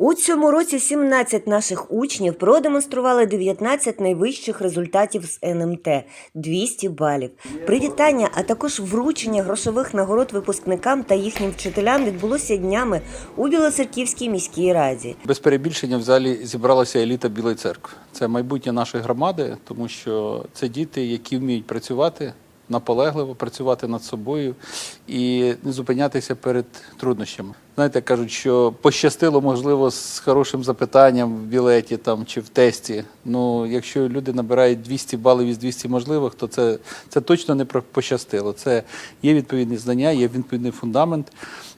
У цьому році 17 наших учнів продемонстрували 19 найвищих результатів з НМТ – 200 балів. Привітання, а також вручення грошових нагород випускникам та їхнім вчителям відбулося днями у Білоцерківській міській раді. Без перебільшення в залі зібралася еліта Білої церкви. Це майбутнє нашої громади, тому що це діти, які вміють працювати наполегливо, працювати над собою і не зупинятися перед труднощами. Знаєте, кажуть, що пощастило, можливо, з хорошим запитанням в білеті там чи в тесті. Ну, якщо люди набирають 200 балів із 200 можливих, то це, це точно не пощастило. Це є відповідні знання, є відповідний фундамент.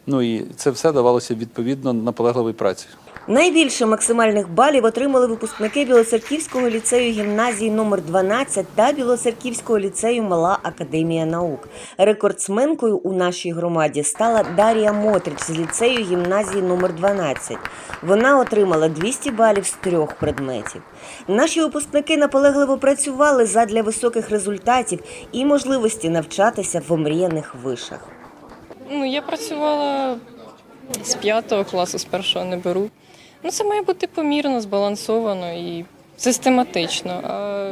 Ну і це все давалося відповідно наполегливої праці. Найбільше максимальних балів отримали випускники Білоцерківського ліцею гімназії номер 12 та Білоцерківського ліцею Мала Академія наук. Рекордсменкою у нашій громаді стала Дар'я Мотрич з ліцею гімназії номер 12. Вона отримала 200 балів з трьох предметів. Наші випускники наполегливо працювали задля високих результатів і можливості навчатися в омріяних вишах. Ну, я працювала з п'ятого класу, з першого не беру. Ну, це має бути помірно, збалансовано і систематично. А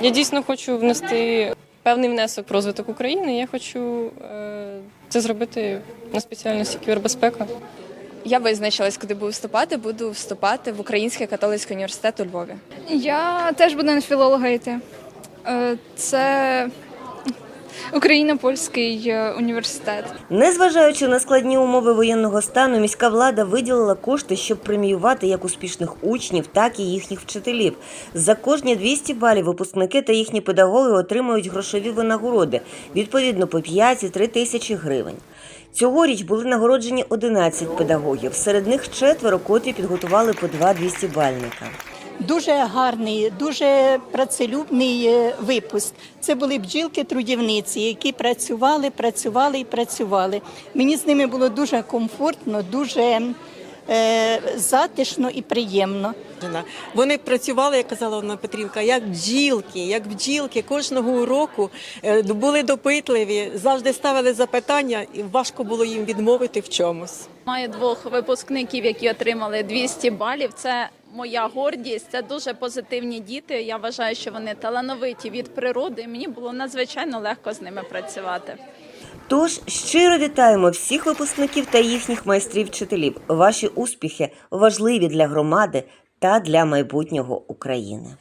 я дійсно хочу внести певний внесок в розвиток України. Я хочу е, це зробити на спеціальності кібербезпека. Я визначилась, куди буду вступати. Буду вступати в Український католицький університет у Львові. Я теж буду на філолога йти. Е, Це Україно-Польський е, університет. Незважаючи на складні умови воєнного стану, міська влада виділила кошти, щоб преміювати як успішних учнів, так і їхніх вчителів. За кожні 200 балів випускники та їхні педагоги отримують грошові винагороди, відповідно по 5 і 3 тисячі гривень. Цьогоріч були нагороджені 11 педагогів. Серед них четверо, котрі підготували по два 200-бальника. Дуже гарний, дуже працелюбний е, випуск. Це були бджілки-трудівниці, які працювали, працювали і працювали. Мені з ними було дуже комфортно, дуже е, затишно і приємно. Вони працювали, як казала Анна Петрівка, як бджілки, як бджілки кожного уроку е, були допитливі, завжди ставили запитання, і важко було їм відмовити в чомусь. Маю двох випускників, які отримали 200 балів. Це моя гордість. Це дуже позитивні діти. Я вважаю, що вони талановиті від природи. Мені було надзвичайно легко з ними працювати. Тож щиро вітаємо всіх випускників та їхніх майстрів-вчителів. Ваші успіхи важливі для громади та для майбутнього України.